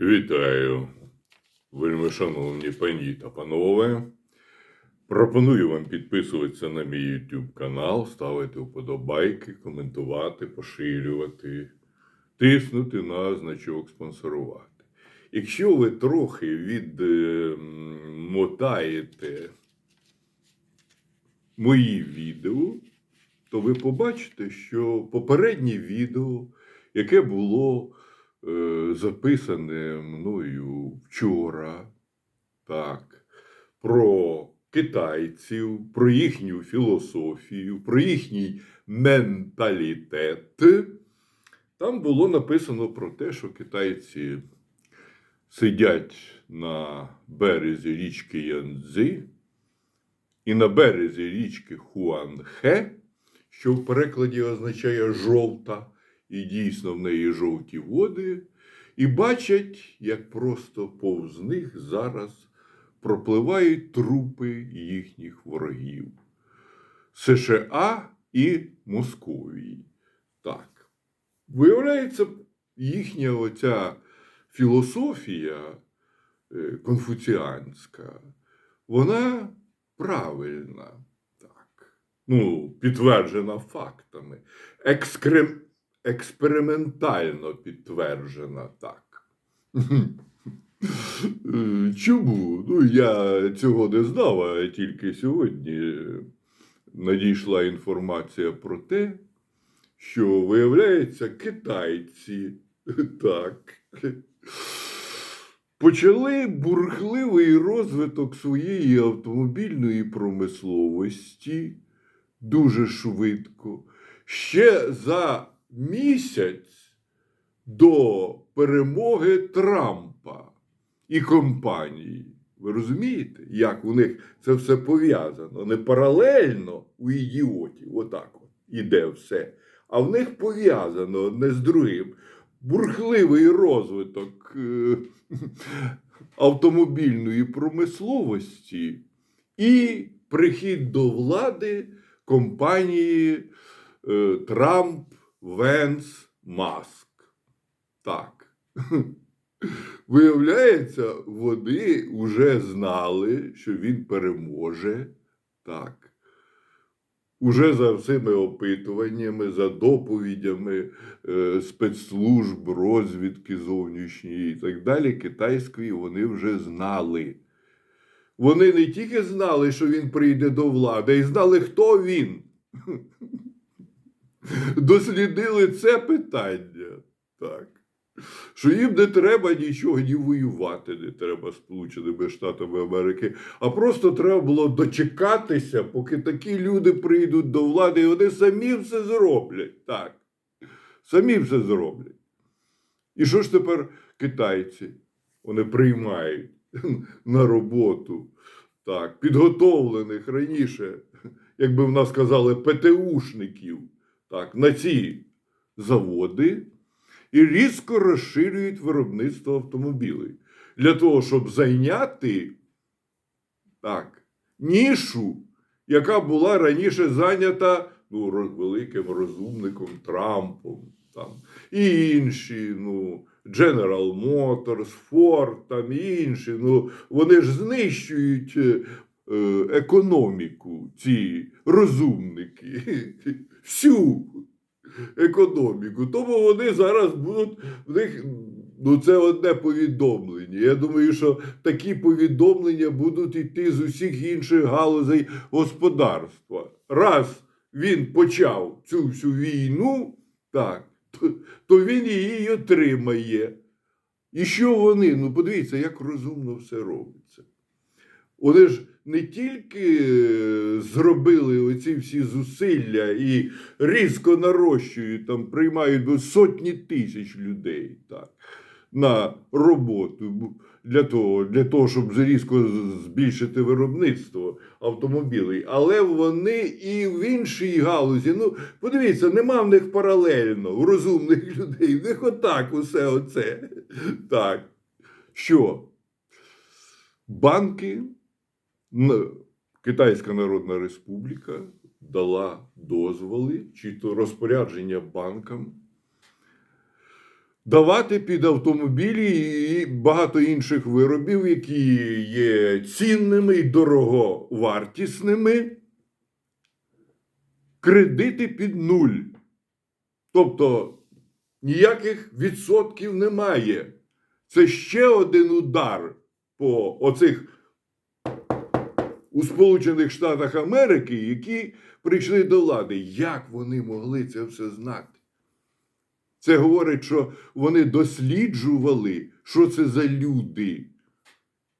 Вітаю, вельми шановні пані та панове. Пропоную вам підписуватися на мій YouTube канал, ставити вподобайки, коментувати, поширювати, тиснути на значок спонсорувати. Якщо ви трохи відмотаєте мої відео, то ви побачите, що попереднє відео, яке було записане мною вчора, так, про китайців, про їхню філософію, про їхній менталітет, там було написано про те, що китайці сидять на березі річки Янцзи і на березі річки Хуанхе, що в перекладі означає жовта, і дійсно в неї жовті води, і бачать, як просто повз них зараз пропливають трупи їхніх ворогів США і Московії. Так. Виявляється, їхня оця філософія е, конфуціанська, вона правильна. Ну, підтверджена фактами. Екскрем... Експериментально підтверджена так. Е, Чому? Ну, я цього не знав, а тільки сьогодні надійшла інформація про те, що, виявляється, китайці так. Почали бурхливий розвиток своєї автомобільної промисловості дуже швидко. Ще за місяць до перемоги Трампа і компанії. Ви розумієте, як у них це все пов'язано? Не паралельно у ідіотів, отак от іде все. А в них пов'язано одне з другим. Бурхливий розвиток е, автомобільної промисловості і прихід до влади компанії е, Трамп, Венс, Маск. Так. Виявляється, вони вже знали, що він переможе. Так. Уже за всіми опитуваннями, за доповідями е, спецслужб, розвідки зовнішньої і так далі, китайської вони вже знали. Вони не тільки знали, що він прийде до влади, й знали, хто він. Дослідили це питання. Так. Що їм не треба нічого ні воювати, не треба Сполученими Штатами Америки, а просто треба було дочекатися, поки такі люди прийдуть до влади, і вони самі все зроблять. Так. Самі все зроблять. І що ж тепер китайці? Вони приймають на роботу так, підготовлених раніше, як би в нас казали, ПТУшників так, на ці заводи і різко розширюють виробництво автомобілів для того, щоб зайняти так, нішу, яка була раніше зайнята ну, великим розумником Трампом там, і інші, ну, General Motors, Ford там, і інші. Ну, вони ж знищують е, економіку, ці розумники, всю економіку. Тому вони зараз будуть в них. Ну, це одне повідомлення. Я думаю, що такі повідомлення будуть йти з усіх інших галузей господарства. Раз він почав цю всю війну, так, то, то він її отримає. І що вони? Ну, подивіться, як розумно все робиться. Вони ж не тільки зробили оці всі зусилля і різко нарощують, там приймають сотні тисяч людей так, на роботу для того, для того, щоб різко збільшити виробництво автомобілів. Але вони і в іншій галузі. Ну, подивіться, нема в них паралельно у розумних людей. В них отак усе оце. Так. Що? Банки. Китайська Народна Республіка дала дозволи чи то розпорядження банкам давати під автомобілі і багато інших виробів, які є цінними і дороговартісними, кредити під нуль. Тобто ніяких відсотків немає. Це ще один удар по оцих у Сполучених Штатах Америки, які прийшли до влади. Як вони могли це все знати? Це говорить, що вони досліджували, що це за люди,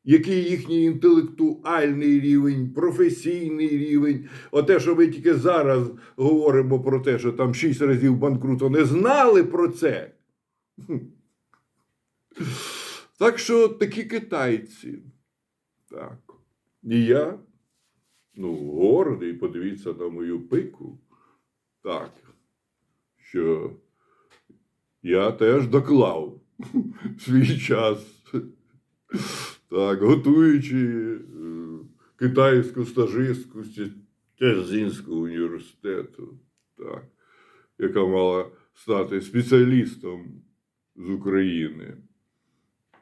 який їхній інтелектуальний рівень, професійний рівень. Оте, що ми тільки зараз говоримо про те, що там шість разів банкруту не знали про це. Так що такі китайці. Так. І я, ну, гордий, подивіться на мою пику. Так. Що я теж доклав свій час. Так, готуючи е, китайську стажистку з Тязінського університету, так, яка мала стати спеціалістом з України.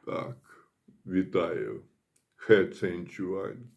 Так, вітаю. Хе Ценчуань.